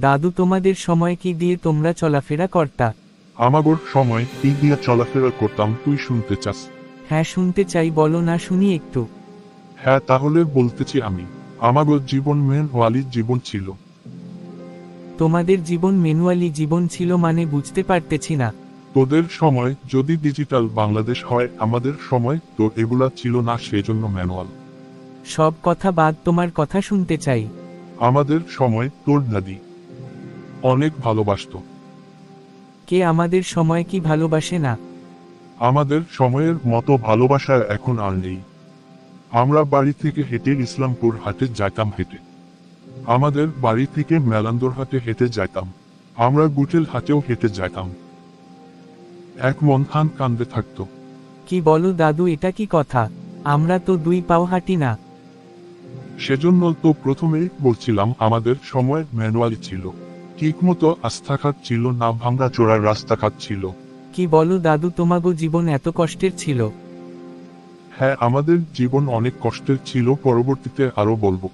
দাদু তোমাদের সময় কি দিয়ে তোমরা চলাফেরা করতা? আমাগর সময় এই দিয়ে চলাফেরা করতাম তুই শুনতে চাস। হ্যাঁ শুনতে চাই বলো না শুনি একটু। হ্যাঁ তাহলে বলতেছি আমি আমাগর জীবন মেন ওয়ালির জীবন ছিল। তোমাদের জীবন ম্যানুয়ালি জীবন ছিল মানে বুঝতে পারতেছি না। তোদের সময় যদি ডিজিটাল বাংলাদেশ হয় আমাদের সময় তো এগুলা ছিল না সেজন্য ম্যানুয়াল। সব কথা বাদ তোমার কথা শুনতে চাই। আমাদের সময় তোর দাদি। অনেক ভালোবাসতো। কে আমাদের সময় কি ভালোবাসে না? আমাদের সময়ের মতো ভালোবাসা এখন আর নেই। আমরা বাড়ি থেকে হেঁটে ইসলামপুর হাটে যাইতাম হেঁটে। আমাদের বাড়ি থেকে মেলান্দর হাটে হেঁটে যাইতাম। আমরা গুটেল হাটেও হেঁটে যাইতাম। এক মন খান কান্দে থাকতো। কি বলো দাদু এটা কি কথা? আমরা তো দুই পাও হাঁটি না। সেজন্য তো প্রথমেই বলছিলাম আমাদের সময় ম্যানুয়ালি ছিল। ঠিকমতো আস্থা খাচ্ছিল না ভাঙা চোরার রাস্তা খাচ্ছিল। কি বলো দাদু তোমাগো জীবন এত কষ্টের ছিল? হ্যাঁ আমাদের জীবন অনেক কষ্টের ছিল পরবর্তীতে আরও বলব।